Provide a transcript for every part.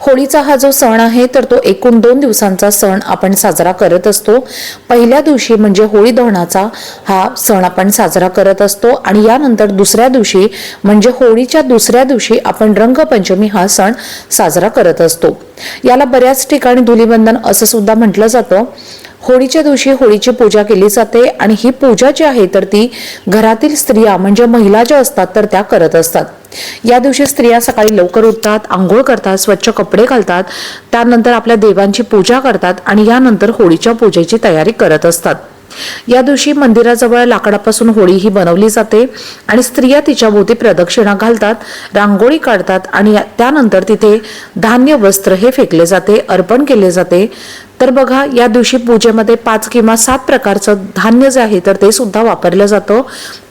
होळीचा हा जो सण आहे तर तो एकूण दोन दिवसांचा सण आपण साजरा करत असतो. पहिल्या दिवशी म्हणजे होळी दहनाचा हा सण आपण साजरा करत असतो आणि यानंतर दुसऱ्या दिवशी म्हणजे होळीच्या दुसऱ्या दिवशी आपण रंगपंचमी हा सण साजरा करत असतो. याला बऱ्याच ठिकाणी धुलीबंधन असं सुद्धा म्हटलं जातं. होळीच्या दिवशी होळीची पूजा केली जाते आणि ही पूजा जी आहे तर ती घरातील स्त्रिया म्हणजे महिला ज्या असतात तर त्या करत असतात. या दिवशी स्त्रिया सकाळी लवकर उठतात आंघोळ करतात स्वच्छ कपडे घालतात त्यानंतर आपल्या देवांची पूजा करतात आणि यानंतर होळीच्या पूजेची तयारी करत असतात. या दिवशी मंदिराजवळ लाकडापासून होळी ही बनवली जाते आणि स्त्रिया तिच्या भोवती प्रदक्षिणा घालतात रांगोळी काढतात आणि त्यानंतर तिथे धान्य वस्त्र हे फेकले जाते अर्पण केले जाते. तर बघा या दिवशी पूजेमध्ये पाच किंवा सात प्रकारचं धान्य जे आहे तर ते सुद्धा वापरलं जातं.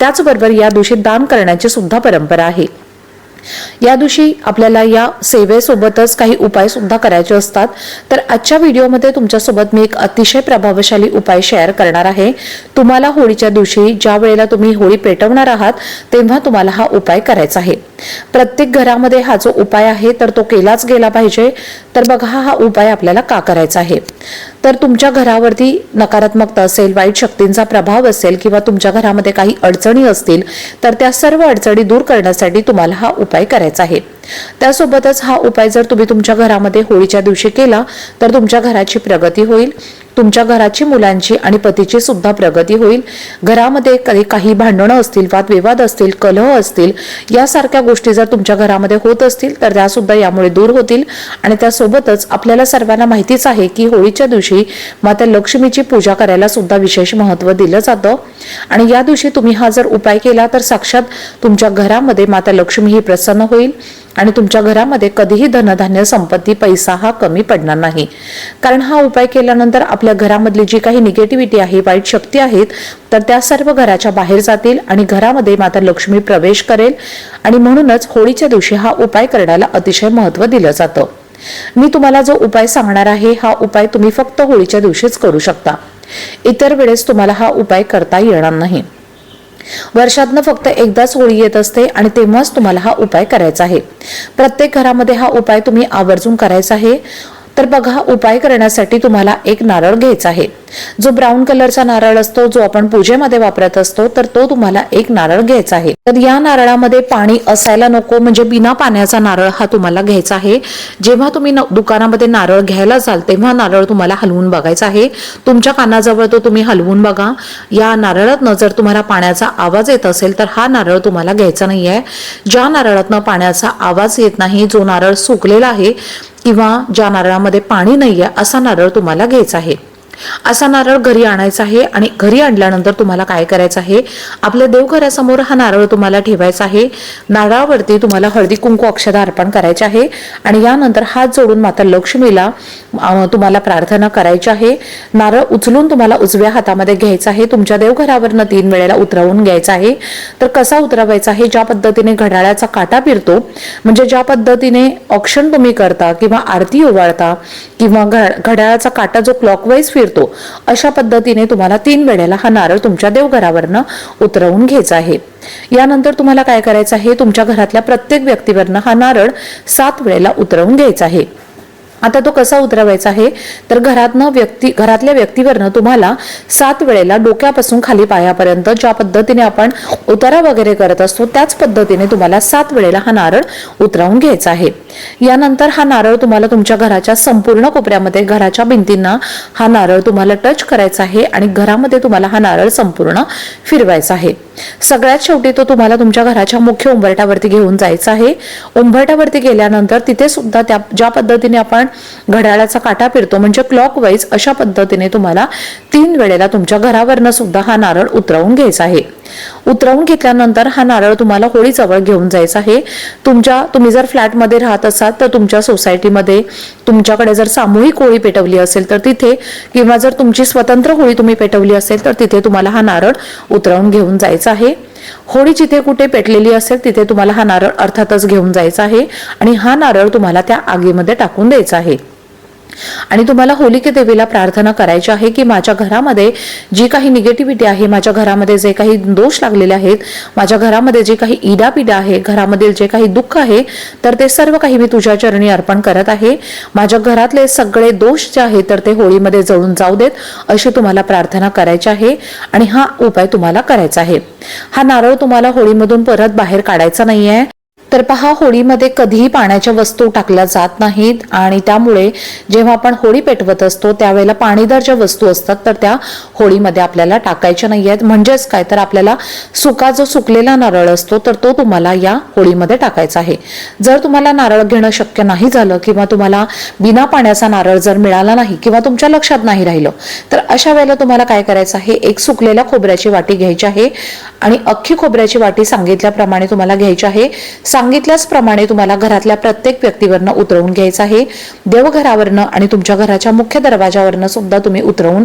त्याचबरोबर या दिवशी दान करण्याची सुद्धा परंपरा आहे. या दिवशी आपल्याला या सेवेसोबतच काही उपाय सुद्धा करायचे असतात. तर आजच्या व्हिडिओमध्ये तुमच्यासोबत मी एक अतिशय प्रभावशाली उपाय शेअर करणार आहे. तुम्हाला होळीच्या दिवशी ज्या वेळेला तुम्ही होळी पेटवणार आहात तेव्हा तुम्हाला हा उपाय करायचा आहे. प्रत्येक घरामध्ये हा जो उपाय आहे तर तो केलाच गेला पाहिजे. तर बघा हा उपाय आपल्याला का करायचा आहे? तर तुमच्या घरावरती नकारात्मकता असेल वाईट शक्तींचा प्रभाव असेल किंवा तुमच्या घरामध्ये काही अडचणी असतील तर त्या सर्व अडचणी दूर करण्यासाठी तुम्हाला हा उपाय करायचा आहे. त्यासोबतच हा उपाय जर तुम्ही तुमच्या घरामध्ये होळीच्या दिवशी केला तर तुमच्या घराची प्रगती होईल. तुमच्या घराची मुलांची आणि पतीची सुद्धा प्रगती होईल. घरामध्ये काही काही भांडणं असतील वादविवाद असतील कलह असतील यासारख्या गोष्टी जर तुमच्या घरामध्ये होत असतील तर त्या सुद्धा यामुळे दूर होतील. आणि त्यासोबतच आपल्याला सर्वांना माहितीच आहे की होळीच्या दिवशी माता लक्ष्मीची पूजा करायला सुद्धा विशेष महत्त्व दिलं जातं. आणि या दिवशी तुम्ही हा जर उपाय केला तर साक्षात तुमच्या घरामध्ये माता लक्ष्मी ही प्रसन्न होईल. आणि तुमच्या घरामध्ये कधीही धनधान्य संपत्ती पैसा हा कमी पडणार नाही. कारण हा उपाय केल्यानंतर आपल्या घरामधली जी काही निगेटिव्हिटी आहे वाईट शक्ती आहेत तर त्या सर्व घराच्या बाहेर जातील आणि घरामध्ये माता लक्ष्मी प्रवेश करेल. आणि म्हणूनच होळीच्या दिवशी हा उपाय करण्याला अतिशय महत्त्व दिलं जातं. मी तुम्हाला जो उपाय सांगणार आहे हा उपाय तुम्ही फक्त होळीच्या दिवशीच करू शकता. इतर वेळेस तुम्हाला हा उपाय करता येणार नाही. वर्षातनं फक्त एकदाच होळी येत असते आणि तेव्हाच तुम्हाला हा उपाय करायचा आहे. प्रत्येक घरामध्ये हा उपाय तुम्ही आवर्जून करायचा आहे. तर बघा उपाय करण्यासाठी तुम्हाला एक नारळ घ्यायचा आहे. जो ब्राऊन कलरचा नारळ असतो जो आपण पूजेमध्ये वापरत असतो तर तो तुम्हाला एक नारळ घ्यायचा आहे. तर या नारळामध्ये पाणी असायला नको म्हणजे बिना पाण्याचा नारळ हा तुम्हाला घ्यायचा आहे. जेव्हा तुम्ही दुकानामध्ये नारळ घ्यायला जाल तेव्हा नारळ तुम्हाला हलवून बघायचा आहे. तुमच्या कानाजवळ तो तुम्ही हलवून बघा. या नारळातनं जर तुम्हाला पाण्याचा आवाज येत असेल तर हा नारळ तुम्हाला घ्यायचा नाही आहे ज्या नारळातनं पाण्याचा आवाज येत नाही जो नारळ सुकलेला आहे किंवा ज्या नारळामध्ये पाणी नाही आहे असा नारळ तुम्हाला घ्यायचा आहे. असा नारळ घरी आणायचा आहे आणि घरी आणल्यानंतर तुम्हाला काय करायचं आहे? आपल्या देवघरासमोर हा नारळ तुम्हाला ठेवायचा आहे. नारळावरती तुम्हाला हळदी कुंकू अक्षदा अर्पण करायचे आहे. आणि यानंतर हात जोडून माता लक्ष्मीला तुम्हाला प्रार्थना करायची आहे. नारळ उचलून तुम्हाला उजव्या हातामध्ये घ्यायचा आहे. तुमच्या देवघरावरनं तीन वेळेला उतरवून घ्यायचा आहे. तर कसा उतरवायचा आहे? ज्या पद्धतीने घड्याळाचा काटा फिरतो म्हणजे ज्या पद्धतीने ऑक्शन तुम्ही करता किंवा आरती ओवाळता किंवा घड्याळाचा काटा जो क्लॉकवाईज फिरतो. अशा पद्धतीने तुम्हाला तीन वेळेला हा नारळ तुमच्या देवघरावरनं उतरवून घ्यायचा आहे. यानंतर तुम्हाला काय करायचं आहे? तुमच्या घरातल्या प्रत्येक व्यक्तीवरनं हा नारळ सात वेळेला उतरवून घ्यायचा आहे. आता तो कसा उतरवायचा आहे? तर घरातनं व्यक्ती घरातल्या व्यक्तीवरनं तुम्हाला सात वेळेला डोक्यापासून खाली पायापर्यंत ज्या पद्धतीने आपण उतारा वगैरे करत असतो त्याच पद्धतीने तुम्हाला सात वेळेला हा नारळ उतरवून घ्यायचा आहे. यानंतर हा नारळ तुम्हाला तुमच्या घराच्या संपूर्ण कोपऱ्यामध्ये घराच्या भिंतींना हा नारळ तुम्हाला टच करायचा आहे आणि घरामध्ये तुम्हाला हा नारळ संपूर्ण फिरवायचा आहे. सगळ्यात शेवटी तो तुम्हाला तुमच्या घराच्या मुख्य उंबरट्यावरती घेऊन जायचा आहे. उंबरट्यावरती गेल्यानंतर तिथे सुद्धा त्या ज्या पद्धतीने आपण घड्याळाचा काटा फिरतो म्हणजे क्लॉकवाईज अशा पद्धतीने तुम्हाला तीन वेळेला तुमच्या घरावरनं सुद्धा हा नारळ उतरवून घ्यायचा आहे. उतरवून घेतल्यानंतर हा नारळ तुम्हाला होळीजवळ घेऊन जायचा आहे. तुमच्या तुम्ही जर फ्लॅटमध्ये राहत असाल तर तुमच्या सोसायटीमध्ये तुमच्याकडे जर सामूहिक होळी पेटवली असेल तर तिथे किंवा जर तुमची स्वतंत्र होळी तुम्ही पेटवली असेल तर तिथे तुम्हाला हा नारळ उतरवून घेऊन जायचा आहे. होळी जिथे कुठे पेटलेली असेल तिथे तुम्हाला हा नारळ अर्थातच घेऊन जायचा आहे आणि हा नारळ तुम्हाला त्या आगीमध्ये टाकून द्यायचा आहे. आणि तुम्हाला होलिके देवीला प्रार्थना करायची आहे की माझ्या घरामध्ये जी काही निगेटिव्हिटी आहे माझ्या घरामध्ये जे काही दोष लागलेले आहेत माझ्या घरामध्ये जे काही इडापिडा आहे घरामधील जे काही दुःख आहे तर ते सर्व काही मी तुझ्या चरणी अर्पण करत आहे. माझ्या घरातले सगळे दोष जे आहेत तर ते होळीमध्ये जळून जाऊ देत अशी तुम्हाला प्रार्थना करायची आहे आणि हा उपाय तुम्हाला करायचा आहे. हा नारळ तुम्हाला होळीमधून परत बाहेर काढायचा नाही आहे तर पहा होळीमध्ये कधीही पाण्याच्या वस्तू टाकल्या जात नाहीत आणि त्यामुळे जेव्हा आपण होळी पेटवत असतो त्यावेळेला पाणीदार ज्या वस्तू असतात तर त्या होळीमध्ये आपल्याला टाकायच्या नाही आहेत. म्हणजेच काय? तर आपल्याला सुका जो सुकलेला नारळ असतो तर तो तुम्हाला या होळीमध्ये टाकायचा आहे. जर तुम्हाला नारळ घेणं शक्य नाही झालं किंवा तुम्हाला बिना पाण्याचा नारळ जर मिळाला नाही किंवा तुमच्या लक्षात नाही राहिलं तर अशा वेळेला तुम्हाला काय करायचं आहे? एक सुकलेल्या खोबऱ्याची वाटी घ्यायची आहे आणि अख्खी खोबऱ्याची वाटी सांगितल्याप्रमाणे तुम्हाला घ्यायची आहे. सांगितल्याचप्रमाणे तुम्हाला घरातल्या प्रत्येक व्यक्तीवरनं उतरवून घ्यायचं आहे. देवघरावरनं आणि तुमच्या घराच्या मुख्य दरवाजावरनं सुद्धा तुम्ही उतरवून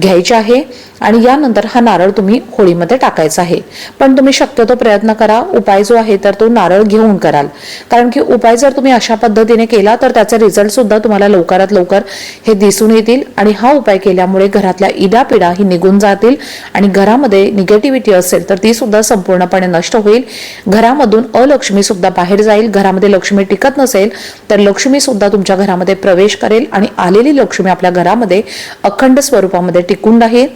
घ्यायचे आहे. आणि यानंतर हा नारळ तुम्ही होळीमध्ये टाकायचा आहे. पण तुम्ही शक्यतो प्रयत्न करा उपाय जो आहे तर तो नारळ घेऊन कराल. कारण की उपाय जर तुम्ही अशा पद्धतीने केला तर त्याचे रिझल्ट सुद्धा तुम्हाला लवकरात लवकर हे दिसून येतील आणि हा उपाय केल्यामुळे घरातल्या इडापिडा ही निघून जातील आणि घरामध्ये निगेटिव्हिटी असेल तर ती सुद्धा संपूर्णपणे नष्ट होईल. घरामधून अलक्ष्मी सुद्धा बाहेर जाईल. घरामध्ये लक्ष्मी टिकत नसेल तर लक्ष्मी सुद्धा तुमच्या घरामध्ये प्रवेश करेल आणि आलेली लक्ष्मी आपल्या घरामध्ये अखंड स्वरूपामध्ये टिकून राहील.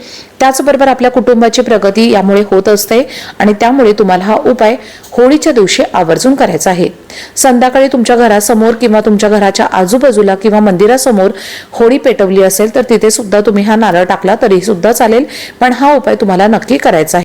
त्याचबरोबर आपल्या कुटुंबाची प्रगती यामुळे होत असते आणि त्यामुळे तुम्हाला हा उपाय होळीच्या दिवशी आवर्जून करायचा आहे. संध्याकाळी तुमच्या घरासमोर किंवा तुमच्या घराच्या आजूबाजूला किंवा मंदिरासमोर होळी पेटवली असेल तर तिथे सुद्धा तुम्ही हा नारळ टाकला तरी सुद्धा चालेल. पण हा उपाय तुम्हाला नक्की करायचा आहे.